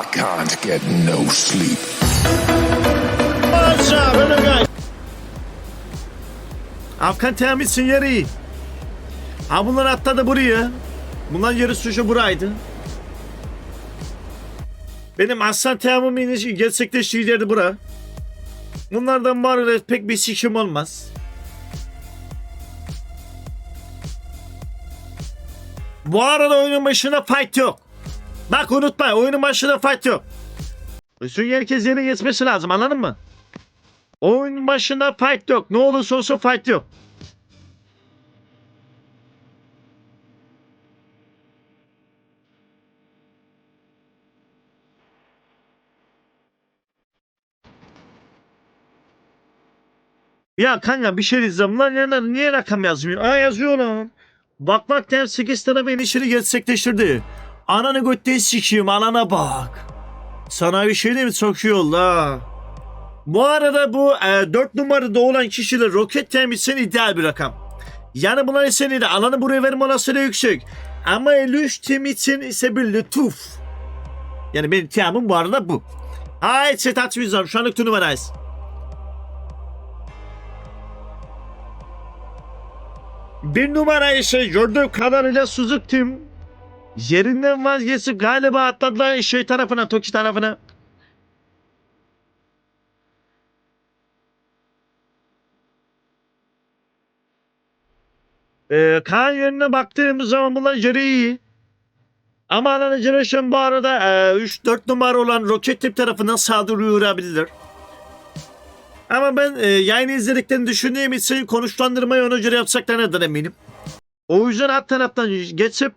I can't get no sleep. Afgan temizsin yeri. Ha bunlar atladı buraya. Bunların yeri suçu buraydı. Benim aslan temamım iniş gerçekleştiği yerde bura. Bunlardan ya pek bir sikim olmaz. Bu arada oyunun başında fight yok. Bak unutma oyunun başında fight yok. Çünkü herkes yere geçmesi lazım anladın mı? Oyunun başında fight yok. Ne olursa olsun fight yok. Ya kanka bir şey diyeceğim lan ya, niye rakam yazmıyor? Aa yazıyor lan. Bak bak tem 8 tane beni işini gerçekleştirdi. Ananı götteyi sikiyim anana bak. Sana bir şey diyeyim mi? Oldu ha. Bu arada bu e, 4 numarada olan kişiler roket temizsin ideal bir rakam. Yani bunlar ise de alanı buraya verme olasılığı yüksek. Ama 53 temizsin ise bir lütuf. Yani benim temim bu arada bu. Hayır set atmayacağım. Şu anlık numarayız. Bir numara ise gördüğüm kadarıyla Suzuki Team yerinden vazgeçip galiba atladılar şey tarafına, Toki tarafına. Ee, Kaan yönüne baktığımız zaman bunlar yeri iyi. Ama Generation bu arada e, 3-4 numara olan roket tip tarafından saldırı uğrayabilir. Ama ben e, yayını izlediklerini düşündüğüm için konuşlandırmayı ona göre yapacaklarından eminim. O yüzden alt taraftan geçip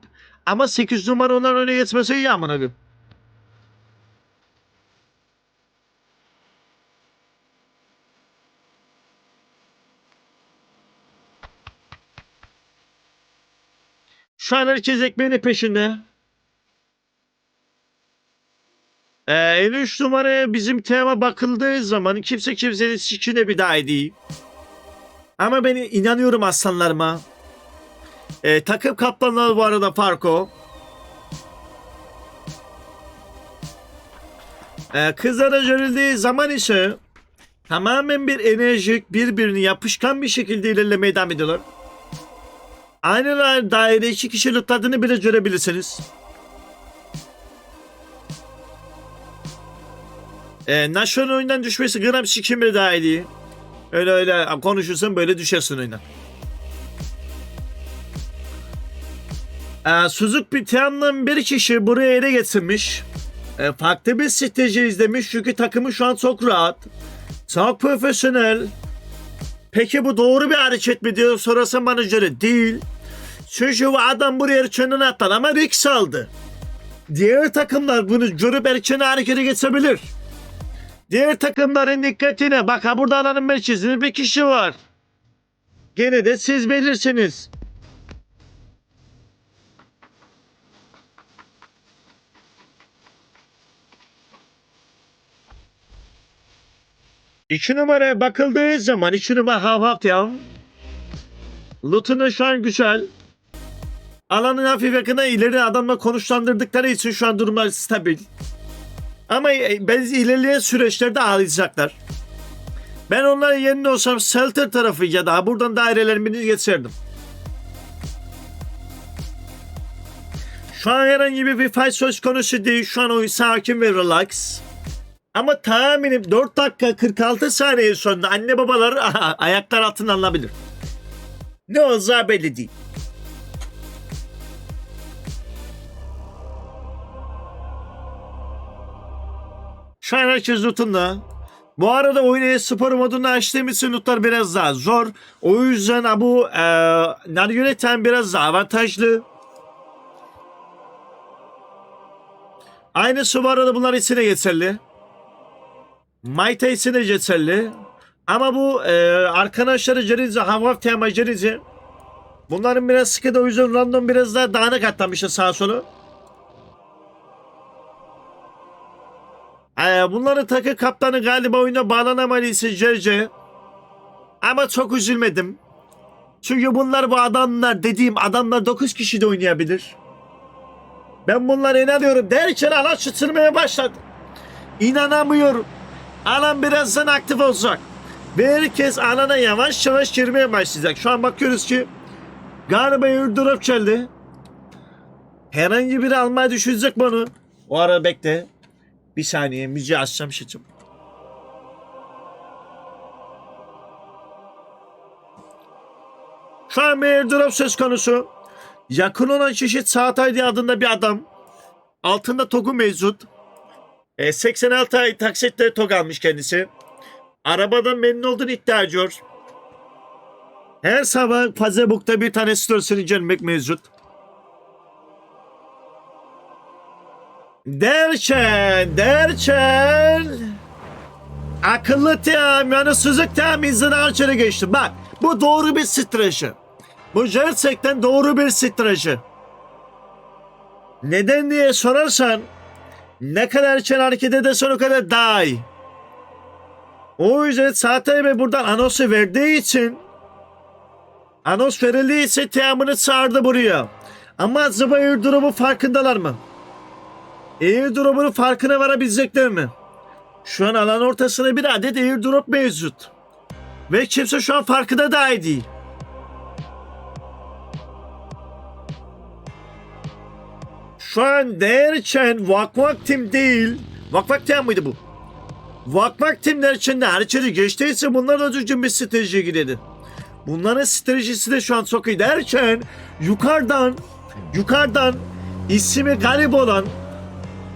ama 8 numara olan öne geçmesi iyi amına koyayım. Şu an herkes ekmeğinin peşinde. Ee, 53 numaraya bizim tema bakıldığı zaman kimse kimsenin sikine bir daha değil. Ama ben inanıyorum aslanlarıma. Ee, takım kaptanları bu arada Farko. Ee, kızlara görüldüğü zaman ise tamamen bir enerjik, birbirini yapışkan bir şekilde ilerlemeye devam ediyorlar. Aynı daire iki kişi lootladığını bile görebilirsiniz. E, Nashor'un oyundan düşmesi gram sikim bile daha iyi. Öyle öyle konuşursan böyle düşersin oyuna. E, Suzuki Tian'dan bir kişi buraya ele getirmiş. E, farklı bir strateji izlemiş çünkü takımı şu an çok rahat. Çok profesyonel. Peki bu doğru bir hareket mi diyor sorarsan bana göre değil. Çünkü bu adam buraya erkenden atladı ama Rick aldı. Diğer takımlar bunu görüp erken harekete geçebilir. Diğer takımların dikkatine bak ha burada alanın merkezinde bir kişi var. Gene de siz bilirsiniz. İki numaraya bakıldığı zaman iki numara hav hav ya. Loot'unu şu an güzel. Alanın hafif yakına ileri adamla konuşlandırdıkları için şu an durumlar stabil. Ama ben ilerleyen süreçlerde ağlayacaklar. Ben onların yerinde olsam Selter tarafı ya da buradan dairelerimi geçerdim. Şu an herhangi bir fight söz konusu değil. Şu an oyun sakin ve relax. Ama tahminim 4 dakika 46 saniye sonra anne babalar ayaklar altından alabilir. Ne olacağı belli değil. Şu an herkes lootunda. Bu arada oyunu spor modunu açtığım için lootlar biraz daha zor. O yüzden bu e, Nargileten biraz daha avantajlı. Aynısı bu arada bunlar için de geçerli. Mayta için de geçerli. Ama bu e, arkadaşları gelince hava tema gelince bunların biraz sıkı da o yüzden random biraz daha dağınık atlamışlar sağa solu. Ee, bunların takı kaptanı galiba oyuna bağlanamadıysa Cerce. Ama çok üzülmedim. Çünkü bunlar bu adamlar dediğim adamlar 9 kişi de oynayabilir. Ben bunlara inanıyorum derken alan çıtırmaya başladı. İnanamıyorum. Alan birazdan aktif olacak. Ve herkes alana yavaş yavaş girmeye başlayacak. Şu an bakıyoruz ki galiba airdrop geldi. Herhangi biri almaya düşünecek bunu. O ara bekle. Bir saniye müziği açacağım şişim. Şu an bir airdrop söz konusu. Yakın olan kişi Çağatay diye adında bir adam. Altında TOG'u mevcut. E, 86 ay taksitle TOG almış kendisi. Arabadan memnun olduğunu iddia ediyor. Her sabah Facebook'ta bir tane storiesini görmek mevcut. Derken, derken akıllı tem yani sızık tem izini içeri geçti. Bak bu doğru bir strateji. Bu gerçekten doğru bir strateji. Neden diye sorarsan ne kadar erken hareket edersen o kadar daha. O yüzden Çağatay Bey buradan anonsu verdiği için anons verildiği için Team'ını çağırdı buraya. Ama acaba airdrop'un farkındalar mı? Airdrop'un farkına varabilecekler mi? Şu an alan ortasına bir adet airdrop mevcut. Ve kimse şu an farkında dahi değil. Şu an derken vak vak tim değil. Vak vak tim mıydı bu? Vak vak timler içinde her içeri geçtiyse bunlar da düzgün bir stratejiye gidelim. Bunların stratejisi de şu an çok iyi derken yukarıdan yukarıdan ismi garip olan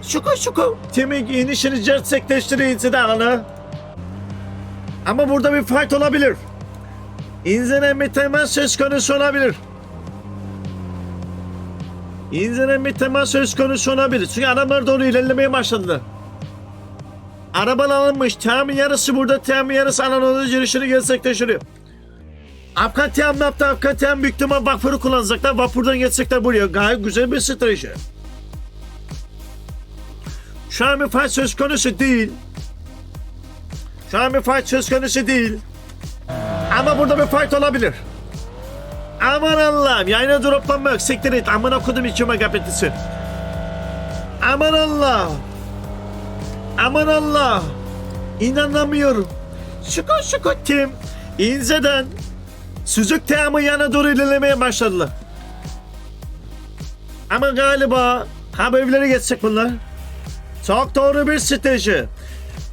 Şuku şuku timi inişini gerçekleştirince de alanı. Ama burada bir fight olabilir. İnzenen bir temas söz konusu olabilir. İnzenen bir temas söz konusu olabilir. Çünkü adamlar doğru ilerlemeye başladılar. Arabalar alınmış. Temin yarısı burada. Temin yarısı onun girişini gerçekleştiriyor. Afgan Tiyam ne yaptı? Afgan Tiyam büyük ihtimal vapuru kullanacaklar. Vapurdan geçecekler buraya. Gayet güzel bir strateji. Şu an bir fight söz konusu değil. Şu an bir fight söz konusu değil. Ama burada bir fight olabilir. Aman Allah'ım yayına droplanma yok. Siktir et. Aman okudum iki megabitisi. Aman Allah. Aman Allah. İnanamıyorum. Şuku şuku tim. İnzeden Süzük teamı yana doğru ilerlemeye başladılar. Ama galiba haberleri geçecek bunlar. Çok doğru bir strateji.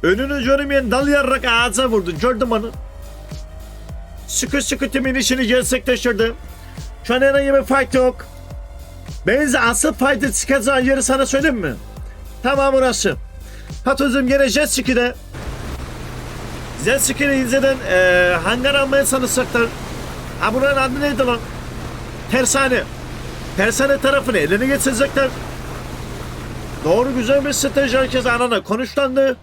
Önünü görmeyen dal yarrak ağaca vurdu. Gördüm onu. Sıkı sıkı timin işini gerçekleştirdi. Şu an herhangi bir fight yok. Benzi asıl fight'ı çıkacağı yeri sana söyleyeyim mi? Tamam orası. Patozum gene jet ski'de. Jet ski'de izleden e, hangar almaya çalışacaklar. Ha buranın adı neydi lan? Tersane. Tersane tarafını eline geçirecekler. Doğru güzel bir strateji herkes anana konuşlandı.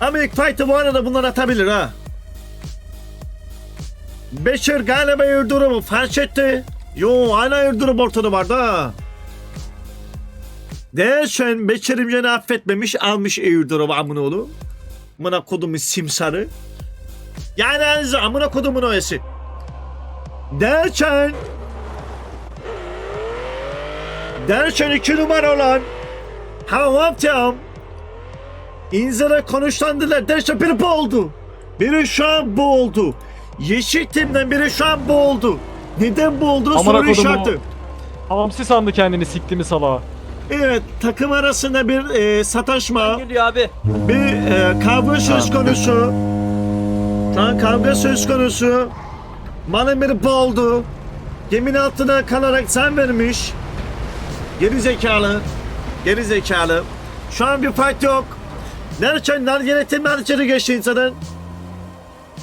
Ama ilk fight'ı bu arada bunlar atabilir ha. Beşir galiba Erdurumu fark etti. Yo hala Erdurum ortada vardı ha. Derken Beşir'im yine affetmemiş almış Erdurum'u amına oğlu. Amına kodumun simsarı. Yani anızı amına kodumun oyası. Derken Derken iki numara olan Havam Team İnzara konuşlandılar derken biri bu oldu. Biri şu an bu oldu. Yeşil timden biri şu an bu oldu. Neden bu oldu Amına soru kodumu. işareti. Hamsi sandı kendini sikti mi salağa. Evet takım arasında bir e, sataşma. Geliyor abi. Bir e, kavga söz konusu. An kavga söz konusu. Malın biri bu oldu. Yemin altına kalarak sen vermiş. Geri zekalı. Geri zekalı. Şu an bir fight yok. Nerçen nargile narçeri geçti insanın.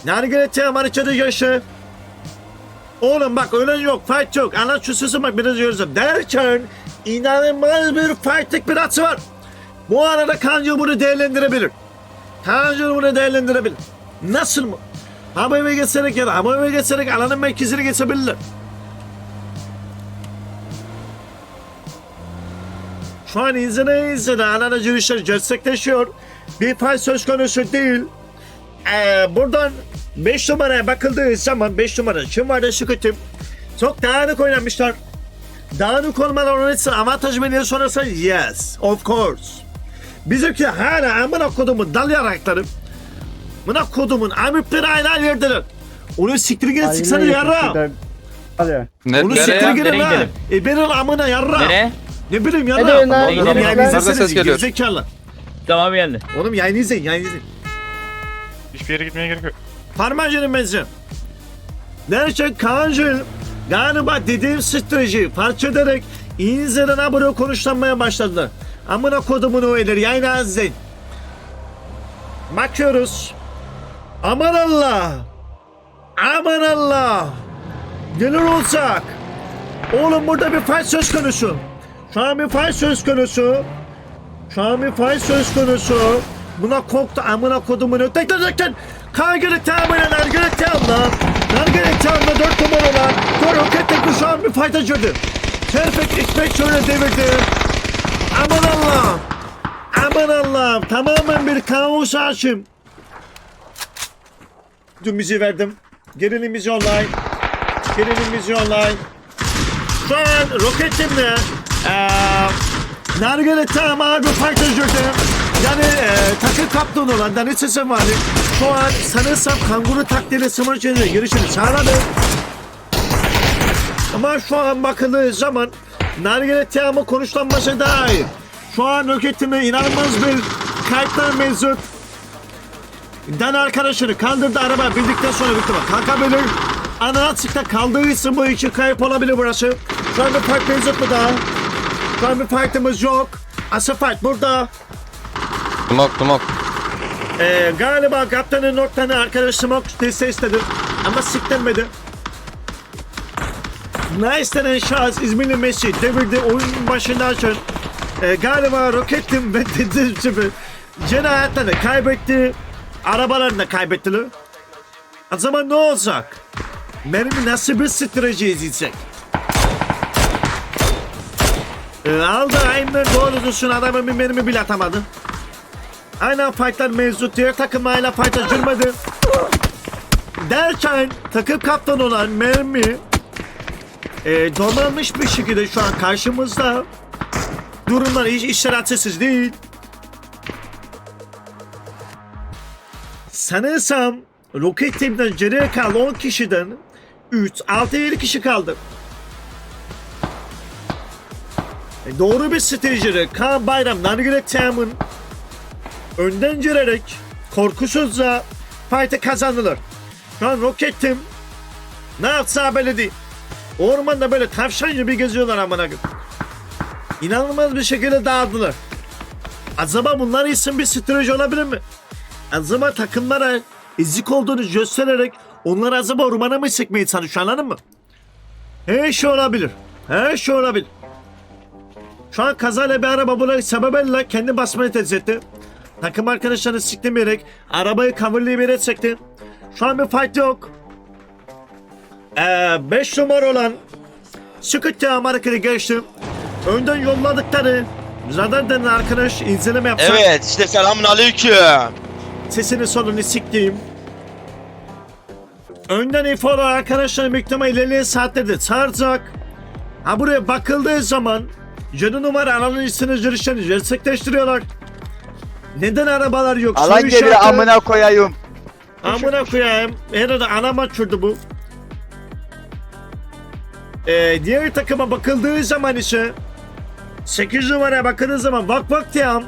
Nargile tem narçeri geçti. Oğlum bak ölen yok, fight yok. Anlat şu sözü bak biraz göreceğim. Derken inanılmaz bir fightlik bir atı var. Bu arada Kanjo bunu değerlendirebilir. Kanjo bunu değerlendirebilir. Nasıl mı? Eve geçerek ya da eve geçerek alanın merkezine geçebilirler. Şu an izlene izlene alana girişler gerçekleşiyor. Bir fay söz konusu değil. Ee, buradan 5 numaraya bakıldığı zaman 5 numara kim vardı sıkıntım. Çok dağınık oynamışlar. Dağınık olmadan oynatsa avantaj diye sorarsan yes of course. Bizimki hala amına kodumun dal yarakları. Amına kodumun amipleri aynı aynı yerdeler. Onu siktir gidin siksene yarra. Hadi. Ne, Onu siktir gidin gidelim? E benim amına yarra. Nereye? Ne bileyim Hadi yarra. yayını Nereden izleseniz ses geliyor? gerizekalı. Tamam geldi. Oğlum yayını izleyin yayını izleyin. Hiçbir yere gitmeye gerek yok. Parmacının benziyor. Derken Kaan'cığım galiba dediğim strateji fark ederek İngilizce'den abone konuşlanmaya başladılar. Amına kodumun o elir yayını azizleyin. Bakıyoruz. Aman Allah. Aman Allah. Neler olacak? Oğlum burada bir fight söz konusu. Şu an bir fight söz konusu. Şu an bir fight söz konusu. Buna korktu amına kodumun ötek ötekten. Kaygırık tamamıyla nargırık tamamla. Nargırık tamamla dört numaralar. Dört roket tekli şu an bir fight'a girdi. Perfect ekmek şöyle devirdi. Aman Allah. Aman Allah. Tamamen bir kaos hakim. Dün verdim. Gerilim müziği online. Gerilim müziği online. Şu an roketimle eee Nargile tam ağır bir fark girdi. Yani eee takım kaptanı olan Dani Sesim var. Şu an sanırsam kanguru sınır içinde girişini sağladı. Ama şu an bakıldığı zaman Nargile Tiam'ı konuşlanması iyi. Şu an roketime inanılmaz bir kayıtlar mevcut. Dan arkadaşını kaldırdı araba bildikten sonra bitti bak. Kalkabilir. Ana açıkta kaldığı için bu iki kayıp olabilir burası. Şu anda fark mevcut mu daha? An bir fight'ımız yok. Asıl fight burada. Smoke smoke. Ee, galiba kaptanın noktanı arkadaş Smoke testi istedi. Ama siklenmedi. Nice denen şahıs İzmirli Messi devirdi oyunun başındayken. Ee, galiba roketim ve dediğim gibi Cena hayatlarını kaybetti. Arabalarını da kaybettiler. O zaman ne olacak? Benim nasıl bir strateji izleyecek? Ee, aldı aynen doğru dursun adamın bir mermi bile atamadı. Aynen fightlar mevcut. Diğer takım hala fight'a girmedi. Derken takım kaptanı olan mermi e, donanmış bir şekilde şu an karşımızda. Durumlar hiç işaratsız değil. Sanırsam Rocket Team'den geriye kalan 10 kişiden 3, 6, 7 kişi kaldı. Doğru bir stratejiyle Kaan Bayram, Nargile Team'ın önden girerek korkusuzca fight'ı kazandılar. Şu an Rocket Team ne yapsa belli değil. Ormanda böyle tavşan gibi geziyorlar amına. İnanılmaz bir şekilde dağıldılar. Acaba bunlar için bir strateji olabilir mi? Acaba takımlara ezik olduğunu göstererek onları acaba ormana mı çekmeye çalışıyor anladın mı? Her şey olabilir. Her şey olabilir. Şu an kazayla bir araba buna sebebiyle kendi basmayı tercih etti. Takım arkadaşlarını siklemeyerek arabayı coverlayıp yere çekti. Şu an bir fight yok. 5 numara olan Sıkıntı Amerika'yı geçti. Önden yolladıkları Radar denen arkadaş inceleme yapsa Evet işte selamun aleyküm. sesini solunu siktiğim. Önden olan arkadaşlar büyük ilerleyen saatlerde çağıracak. Ha buraya bakıldığı zaman Canı numara alanın üstüne girişlerini gerçekleştiriyorlar. Neden arabalar yok? Alan işareti- amına koyayım. Amına koyayım. Herhalde anam açırdı bu. Ee, diğer takıma bakıldığı zaman ise 8 numaraya bakıldığı zaman vak vak diyem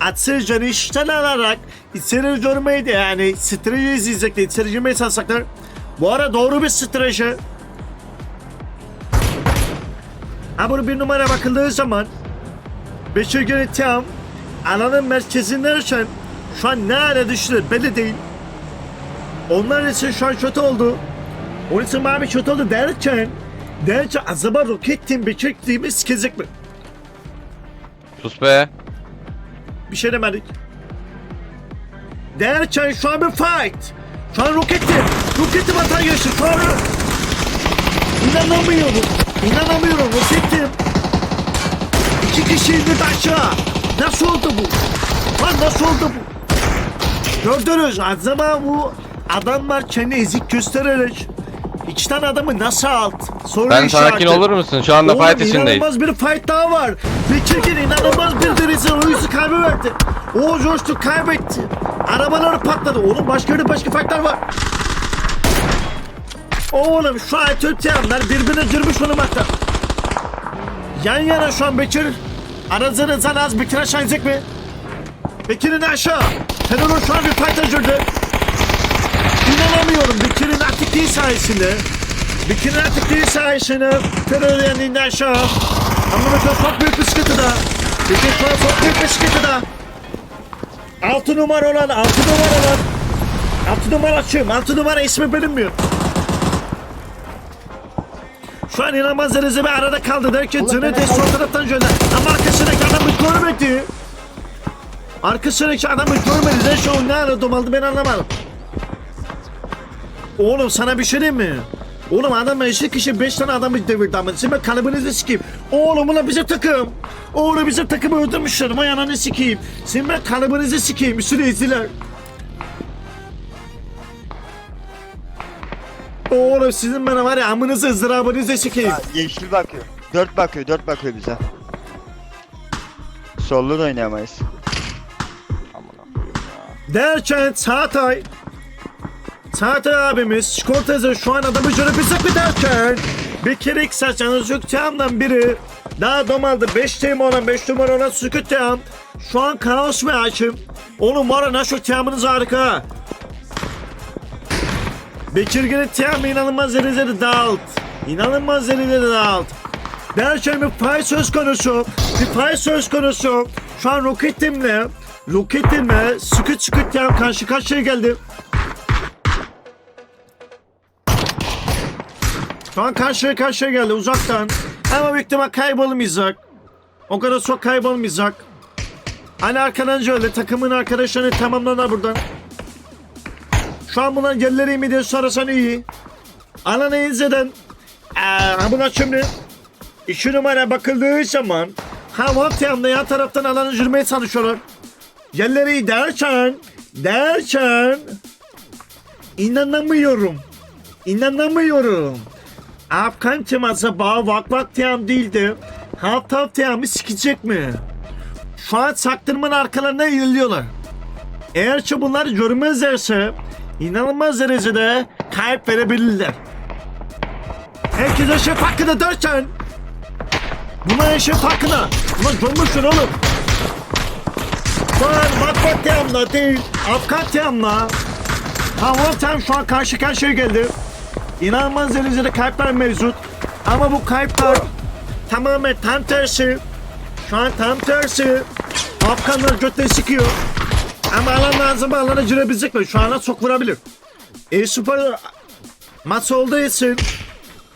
atsı canı işten alarak içeri görmeyi de yani strateji izleyecekler, içeri girmeye çalışacaklar. Bu ara doğru bir strateji. Bunu bir numara bakıldığı zaman Beşir yönetim alanın merkezindeyken şu an ne hale düştü belli değil. Onlar için şu an kötü oldu. Onun için mavi kötü oldu derken derken acaba Rocket Team Bekir Team'i sikecek mi? Sus be. Bir şey demedik. Derken şu an bir fight. Şu an Rocket Team. Rocket Team hata. Şu an... İnanamıyorum. İnanamıyorum Team. İki kişi indi aşağı. Nasıl oldu bu? Lan nasıl oldu bu? Gördünüz acaba bu adamlar kendi ezik göstererek tane adamı nasıl alt? Soru işareti. sakin olur musun? Şu anda Oğlum, fight içindeyiz. inanılmaz bir fight daha var. Bekirgin inanılmaz bir derisi Luis'i kaybederdi. O coştu kaybetti. Arabaları patladı. Oğlum başka başka fightlar var. Oğlum şu an Türk yanlar birbirine girmiş olmakta. Yan yana şu an Bekir. Aranızdan az Bekir aşağı inecek mi? Bekir'in aşağı. Fedor'un şu an bir fight'a girdi. İnanamıyorum Bekir'in aktifliği sayesinde. Bekir'in aktifliği sayesinde Fedor'un indi aşağı. Ama mesela çok büyük bir sıkıntıda. Bekir şu an çok büyük bir sıkıntıda. 6 numara olan, 6 numara olan. 6 numara açıyorum. 6 numara ismi bilinmiyor. Şu an inanılmaz derecede bir arada kaldı derken Cennet sol taraftan gönder. Ama arkasındaki adamı görmedi. Arkasındaki adamı görmedi. Ne şu ne ara domaldı ben anlamadım. Oğlum sana bir şey diyeyim mi? Oğlum adam eşi kişi 5 tane adamı devirdi ama şimdi ben kalıbınızı sikeyim. Oğlum ulan bizim takım. Oğlum bizim takımı öldürmüşler. Vay ananı sikeyim. Şimdi ben kalıbınızı sikeyim. Üstüne Oğlum sizin bana var ya amınızı ızdırabınızı sikeyim. Ha, yeşil bakıyor. Dört bakıyor, dört bakıyor bize. Sollu da oynayamayız. Derken Çağatay Çağatay abimiz Şkortez'e şu an adamı görebilsek mi derken bir kere ilk saçanız yok Team'dan biri daha domaldı 5 team olan 5 numara olan Sükut şu an kaos ve hakim onun var ya nasıl harika Bekir Team'ı inanılmaz derecede dağılt İnanılmaz derecede dağılt Derken bir pay söz konusu bir pay söz konusu şu an Team'le Sükut Sükut Team karşı karşıya geldi Şu an karşıya karşıya geldi uzaktan. Ama büyük ihtimal kaybolmayacak. O kadar çok kaybolmayacak. Hani arkadan öyle takımın arkadaşlarını tamamlanar buradan. Şu an bunlar yerleri mi diye sorarsan iyi. Alanı izleden. Eee bunlar şimdi. İki numara bakıldığı zaman. Hava tiyamda yan taraftan alanı yürümeye çalışıyorlar. Yerleri derken. Derken. İnanamıyorum. İnanamıyorum. Afgan teması bağ vak vak teyam değildi. Half half teyamı sikecek mi? Şu an çaktırmanın arkalarına eğiliyorlar. Eğer ki bunlar görmezlerse inanılmaz derecede kayıp verebilirler. Herkes eşek hakkında derken Buna eşek hakkında Ulan görmüşsün oğlum vak teyamla değil Afgan teyamla Hava teyam şu an karşı karşıya geldi İnanılmaz derecede kayıplar mevcut. Ama bu kayıplar tamamen tam tersi. Şu an tam tersi. Afganlar götle sıkıyor. Ama alan lazım alana girebilecek mi? Şu ana çok vurabilir. E-Spor maç olduğu için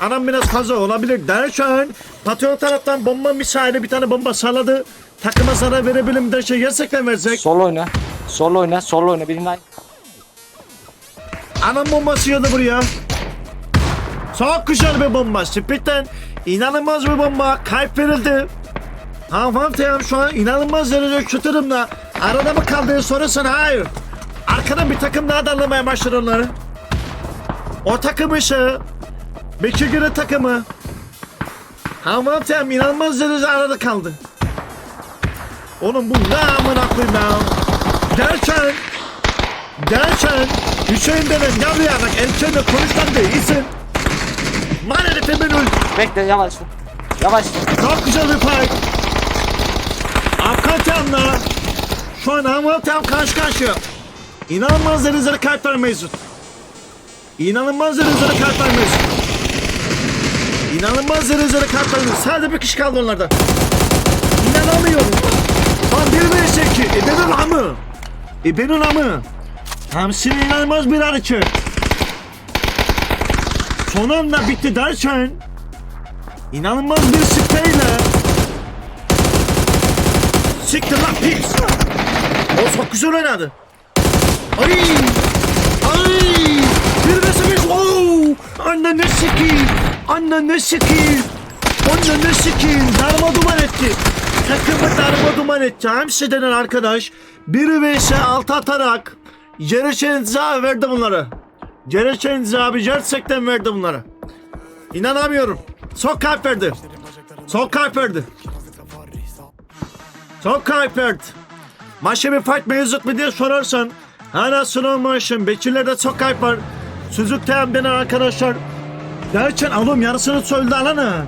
Anam biraz fazla olabilir derken Patron taraftan bomba misali bir tane bomba salladı. Takıma zarar verebilir mi derken gerçekten verecek. Sol oyna. Sol oyna. Sol oyna. Birinin ay- Anam bombası yıldı buraya. Çok güzel bir bomba. Spitten inanılmaz bir bomba. Kayıp verildi. Hanımefendi şu an inanılmaz derecede kötü durumda. Arada mı kaldığı sorarsan hayır. Arkadan bir takım daha darlamaya başladı onları. O takım. Bekir Gür'ün takımı. Hanımefendi inanılmaz derecede arada kaldı. Oğlum bu ne amına koyayım ya. Derken Derken Hüseyin denen yavruya bak erkenle konuştan da iyisin. Maalesef hemen öldü. Bekle yavaş. Yavaş. Çok güzel bir fight. Afganistan'la şu an Hamilton karşı karşıya. İnanılmaz derecede kartlar mevcut. İnanılmaz derecede kartlar mevcut. İnanılmaz derecede kartlar mevcut. Sadece bir kişi kaldı onlarda. İnanamıyorum. Lan bir vs 2. E benim amı. E benim amı. Hamsi'nin inanılmaz bir hareket. Son anda bitti derken İnanılmaz bir spreyle Siktir lan pis O çok güzel oynadı Ay Ay Bir vs bir Oo Anne ne sikiyim Anne ne sikiyim Anne ne sikiyim Darma duman etti Takımı darma duman etti Hamsi denen arkadaş Bir vs 6 atarak Yarışa imza verdi bunları Gerçekten abi gerçekten verdi bunlara. İnanamıyorum. Çok kalp verdi. Çok kalp verdi. Çok kalp verdi. Maçta bir fight mevcut mu diye sorarsan hala slow motion. Bekirlerde çok kalp var. Sucuk temden arkadaşlar. Gerçekten alım yarısını söyledi alana.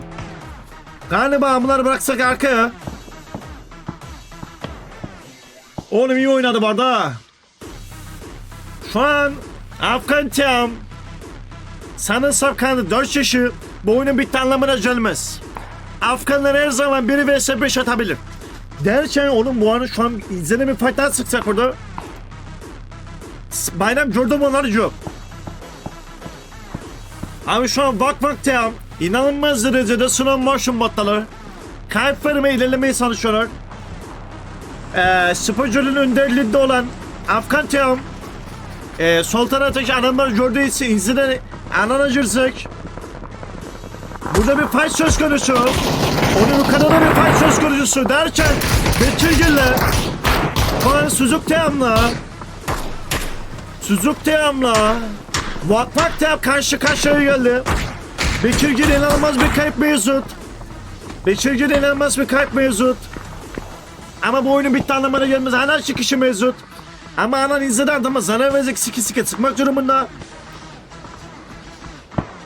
Galiba bunları bıraksak arkaya. Oğlum iyi oynadı bu arada. Şu an Afgan Tam sanırsam kanı 4 yaşı bu oyunun bitti anlamına gelmez. Afganlar her zaman 1 vs 5 atabilir. Derken oğlum bu arada şu an izlene bir fight'tan sıksak burada. S- Bayram gördüm onları yok. Abi şu an bak bak Tam inanılmaz derecede slow motion botları. Kalp vermeye ilerlemeye çalışıyorlar. Ee, sporcunun önderliğinde olan Afgan Tam ee, sol taraftaki adamlar gördüğü izine anlanacırsak burada bir fight söz konusu onun kanada bir fight söz konusu derken Betülgül'le Kaan Suzuk Team'la Suzuk Team'la Vak Vak Team karşı karşıya geldi Betülgül inanılmaz bir kayıp mevcut Betülgül inanılmaz bir kayıp mevcut ama bu oyunun bitti anlamına gelmez. Hala çıkışı mevcut. Ama anan izledi adama zarar verecek siki siki sıkmak durumunda.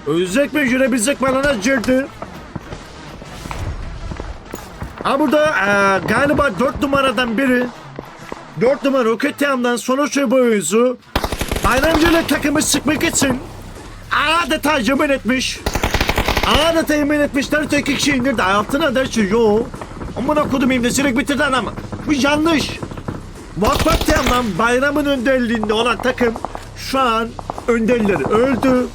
Ölecek mi görebilecek mi alana girdi. Ha burada eee, galiba 4 numaradan biri 4 numara Roket Team'dan sonuç bu oyuncu Bayramcı'yla takımı sıkmak için adeta yemin etmiş. Adeta yemin etmişler tek kişi indirdi. Altına der ki yo. Amına kodum imlesirik bitirdi adamı. Bu yanlış. Bak Team'dan bayramın önderliğinde olan takım şu an önderleri öldü.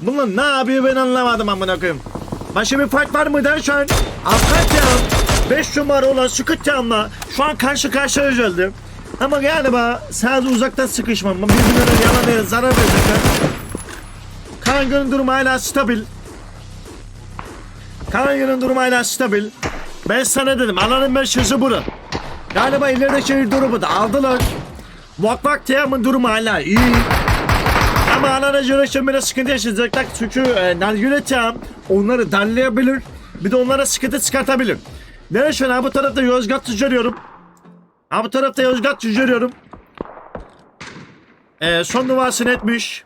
Bunlar ne yapıyor ben anlamadım amına koyayım. Başka bir fark var mı dersen Afgan 5 numara olan Squid Team'la şu an karşı karşıya geldi. Ama galiba sadece uzaktan sıkışmam. Birbirlerine yalan zarar verecekler. Kangı'nın durumu hala stabil. Kangı'nın durumu hala stabil. Ben sana dedim alanın merkezi bura. Galiba ilerideki durumu da aldılar. Vak Vak Team'ın durumu hala iyi. Göre şimdi biraz sıkıntı yaşayacaklar. Çünkü e, Team onları darlayabilir. Bir de onlara sıkıntı çıkartabilir. Neyse ha bu tarafta Yozgat görüyorum. Ha bu tarafta Yozgat görüyorum. E, son numarasını etmiş.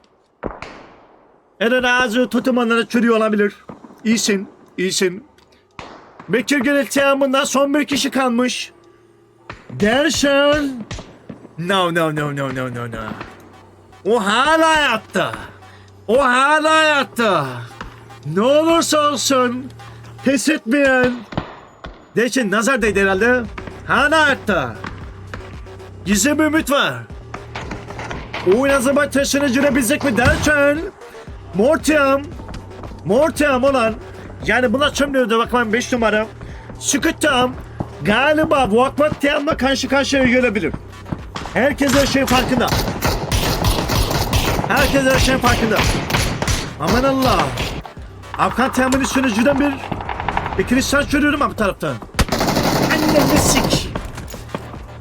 Eren ağzı tutumanlara çürüyor olabilir. İyisin, iyisin. Bekir Gönül Team'ından son bir kişi kalmış. Dersen... No, no, no, no, no, no, no. O hala hayatta. O hala hayatta. Ne olursa olsun pes etmeyen. Derken nazar değdi herhalde. Hala hayatta. Gizli bir ümit var. O ne zaman taşını girebilecek mi derken... Mortiam. Mortiam olan yani buna çömlüyordu bakmam 5 numara. Sıkıntım galiba bu akvat Tiam'la karşı karşıya gelebilir. Herkes her şeyin farkında. Herkes her şeyin farkında. Aman Allah. Afgan temini sürücüden bir ikili saç görüyorum abi taraftan. Annemi sik.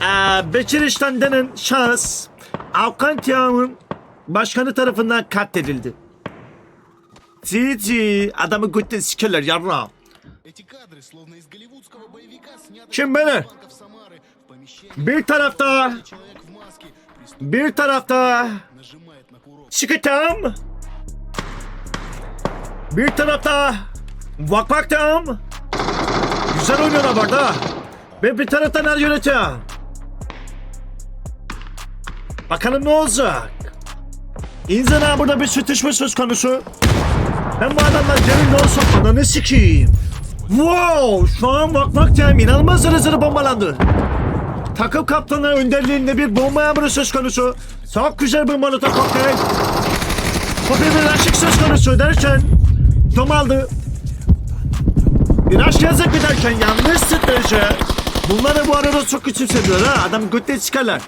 Ee, Bekir İşten denen şahıs Afgan Tiyan'ın başkanı tarafından katledildi. Cici adamı götten sikerler yarra. Şimdi beni bir tarafta bir tarafta çıkacağım. Bir tarafta bakmaktım. Güzel oynuyorlar burada. Ve bir taraftan her yönetiyor. Bakalım ne olacak? İnzana burada bir sürtüşme söz konusu. Ben bu adamdan derin ne olsam bana ne sikiyim? Wow! Şu an bakmak cem inanılmaz derecede bombalandı. Takım kaptanı önderliğinde bir bomba yağmuru söz konusu. Çok güzel bir molotov kokteyl. Kopya bir aşık söz konusu derken Tom aldı. Aşk yazık bir derken yanlış strateji. Bunları bu arada çok küçümsediyor ha. Adam götte çıkarlar.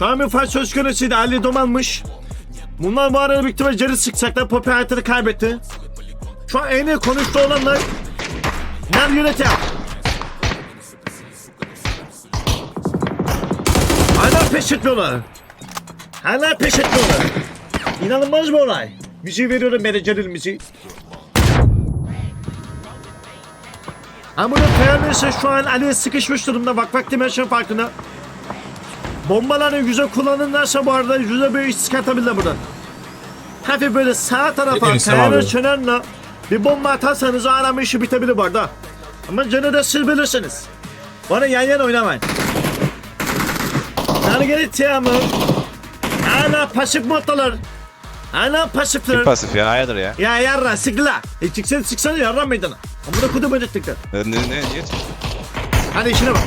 Bir fay söz konusuydu. Ali Dom almış. Bunlar bu arada büyük ihtimalle canı sıksaklar. Poppy hayatını kaybetti. Şu an en iyi konuştu olanlar Ner yönetim. Hala pes etmiyorlar. Hala pes etmiyorlar. İnanılmaz bir olay. Müziği veriyorum menajerin müziği. Fener ise şu an Ali sıkışmış durumda. Bak bak dimension farkında. Bombaları güzel kullanırlarsa bu arada yüzde bir iş çıkartabilirler buradan. Hafif böyle sağ tarafa abi. çönerle bir bomba atarsanız o arama işi bitebilir bu arada. Ama canı da siz bilirsiniz. Bana yan yana oynamayın. Nargile Tiam'ı hala pasif moddalar. Hala pasifler. Pasif ya hayırdır ya. Ya yarra sıkla. E çıksana çıksana yarra meydana. Amına kodum ödettikler. Ne ne ne niye? Hadi işine bak.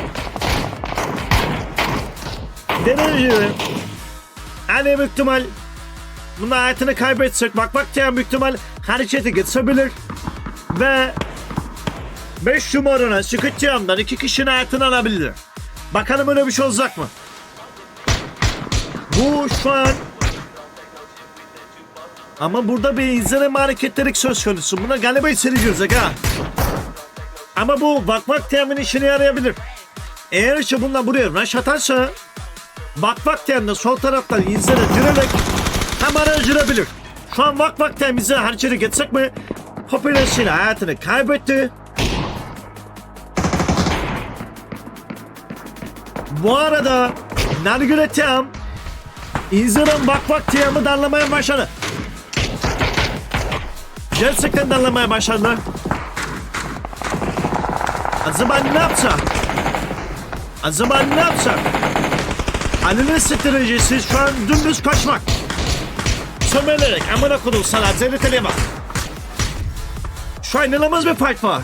Dediğim gibi. Hani büyük ihtimal bunun hayatını kaybetsek bak bak ya büyük ihtimal harekete geçebilir. Ve 5 numarana sıkıntıyamdan iki kişinin hayatını alabilir. Bakalım öyle bir şey olacak mı? Bu şu an ama burada bir izlenim hareketleri söz konusu. Buna galiba hissedeceğiz ha. Ama bu bakmak temin işine yarayabilir. Eğer ki bundan buraya rush atarsa bakmak temin sol taraftan izlere direrek hemen öldürebilir. Şu an bakmak temin izlere harçları geçsek mi? Popülasyonu hayatını kaybetti. Bu arada Nargile Tem İzlerin bak bak Tem'i darlamaya başladı. Gerçekten darlamaya başladılar. Acaba ne yapsak? Acaba ne yapsak? Ali'nin stratejisi şu an dümdüz kaçmak. Sömelerek amına kodum sana zerreteliğe bak. Şu an inanılmaz bir fight var.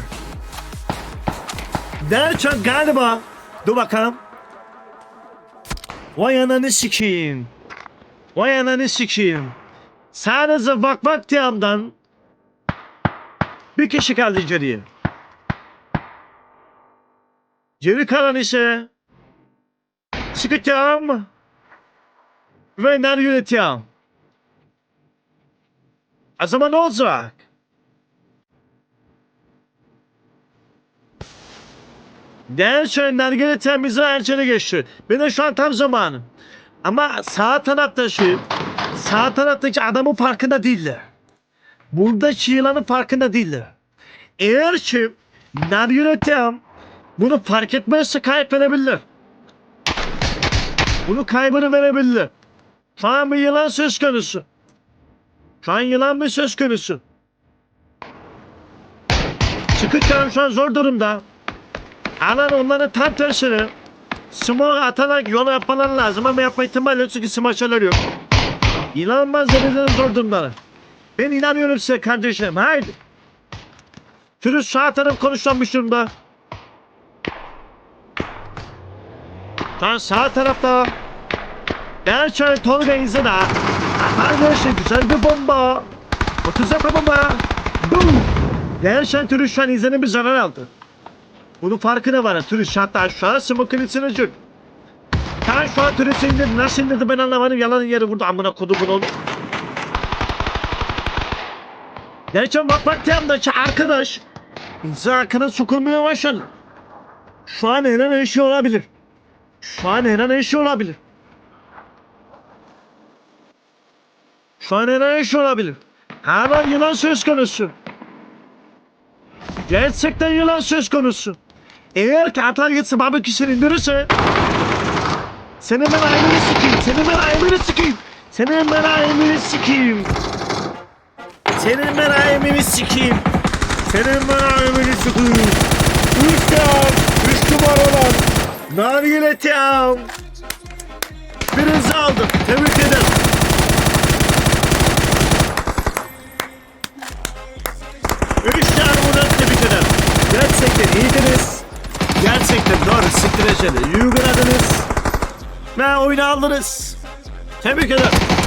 Derken galiba dur bakalım. Vay ananı sikeyim. Vay ananı sikeyim. Sadece bak bak diyamdan bir kişi kaldı içeriye. Geri kalan ise çıkacağım ve nar yöneteceğim. O zaman olacak? Değer şöyle yöneten bize erçene geçti. Benim şu an tam zamanım. Ama sağ taraftaki sağ taraftaki adamın farkında değiller. Burada yılanın farkında değiller. Eğer ki nar yönetem bunu fark etmezse kayıp verebilir. Bunu kaybını verebilir. An bir yılan söz konusu. An yılan bir söz konusu. Çıkışlarım şu an zor durumda. Alan onların tam tersine smoke atarak yol yapmaları lazım ama yapma ihtimali yok çünkü smaçaları yok. İnanılmaz derecede zor durumdalar. Ben inanıyorum size kardeşim. Haydi. Türü sağ taraf konuşlanmış durumda. An sağ tarafta Gerçekten Tolga izle de Arkadaşlar güzel bir bomba. 30 yapı bomba? Boom Gerçekten Türü şu an izlenin bir zarar aldı. Bunun farkına var? Türü hatta şu an smoke'ın içine çık Sen şu an Türü indirdi nasıl indirdi ben anlamadım. Yalan yeri vurdu amına kodu bunu Gerçekten bak bak yanındaki arkadaş. İnsan arkana sokulmaya başladı. Şu an her an her şey olabilir? Şu an her an her şey olabilir. An her şey olabilir. Her an yılan söz konusu. Gerçekten yılan söz konusu. Eğer ki gitse baba kişinin indirirse senin ben aymını sikeyim. Senin ben aymını sikeyim. Senin ben aymını sikeyim. Senin ben aymını sikeyim. Senin ben aymını sikeyim. Üç ya. Üç numaralar. Nargile Tiam. Birinci aldım. Tebrik ederim. Gerçekten iyiydiniz. Gerçekten doğru siktireceli. Yugradınız. Ve oyunu aldınız. Tebrik ederim.